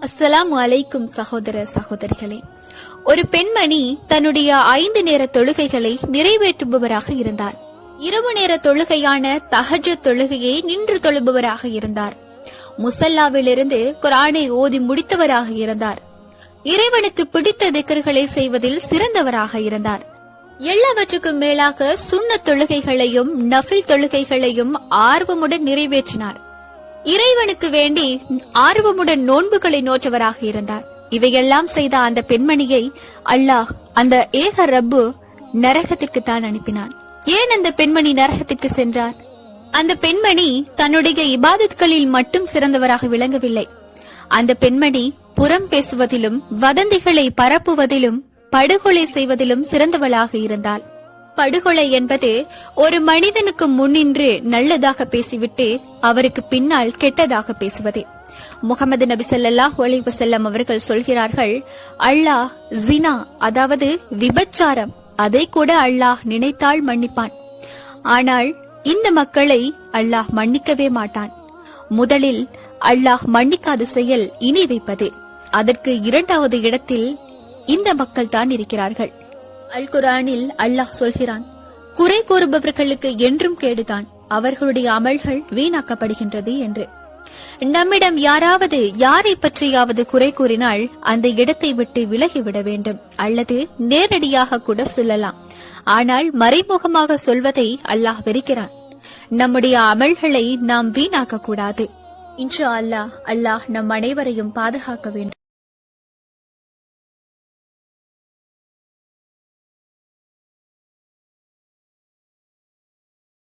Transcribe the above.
அஸ்ஸலாம் அலைக்கும் சகோதர சகோதரிகளே ஒரு பெண்மணி தன்னுடைய ஐந்து நேர தொழுகைகளை நிறைவேற்றுபவராக இருந்தார். இரவு நேர தொழுகையான தஹஜ தொழுகையை நின்று தொழுபவராக இருந்தார். முசல்லாவிலிருந்து குரானை ஓதி முடித்தவராக இருந்தார். இறைவனுக்கு பிடித்த திக்கர்களை செய்வதில் சிறந்தவராக இருந்தார். எல்லாவற்றுக்கும் மேலாக சுண்ண தொழுகைகளையும் நஃபில் தொழுகைகளையும் ஆர்வமுடன் நிறைவேற்றினார். இறைவனுக்கு வேண்டி ஆர்வமுடன் நோன்புகளை நோற்றவராக இருந்தார். இவையெல்லாம் செய்த அந்த பெண்மணியை அல்லாஹ் அந்த ஏக ரப்பு நரகத்திற்கு தான் அனுப்பினான். ஏன் அந்த பெண்மணி நரகத்திற்கு சென்றார்? அந்த பெண்மணி தன்னுடைய இபாதத்களில் மட்டும் சிறந்தவராக விளங்கவில்லை. அந்த பெண்மணி புறம் பேசுவதிலும் வதந்திகளை பரப்புவதிலும் படுகொலை செய்வதிலும் சிறந்தவளாக இருந்தாள். படுகொலை என்பது ஒரு மனிதனுக்கு முன்னின்று நல்லதாக பேசிவிட்டு அவருக்கு பின்னால் கெட்டதாக பேசுவதே. முகமது நபி ஸல்லல்லாஹு அலைஹி அவர்கள் சொல்கிறார்கள் அல்லாஹ் ஜினா அதாவது விபச்சாரம் அதை கூட அல்லாஹ் நினைத்தால் மன்னிப்பான். ஆனால் இந்த மக்களை அல்லாஹ் மன்னிக்கவே மாட்டான். முதலில் அல்லாஹ் மன்னிக்காத செயல் இணை வைப்பது. அதற்கு இரண்டாவது இடத்தில் இந்த மக்கள் தான் இருக்கிறார்கள். அல் குரானில் அல்லாஹ் சொல்கிறான் குறை கூறுபவர்களுக்கு என்றும் கேடுதான் அவர்களுடைய அமல்கள் வீணாக்கப்படுகின்றது என்று. நம்மிடம் யாராவது யாரை பற்றியாவது குறை கூறினால் அந்த இடத்தை விட்டு விலகிவிட வேண்டும் அல்லது நேரடியாக கூட சொல்லலாம். ஆனால் மறைமுகமாக சொல்வதை அல்லாஹ் வெறுக்கிறான். நம்முடைய அமல்களை நாம் வீணாக்க கூடாது இன்ஷா அல்லாஹ் அல்லாஹ் நம் அனைவரையும் பாதுகாக்க வேண்டும்.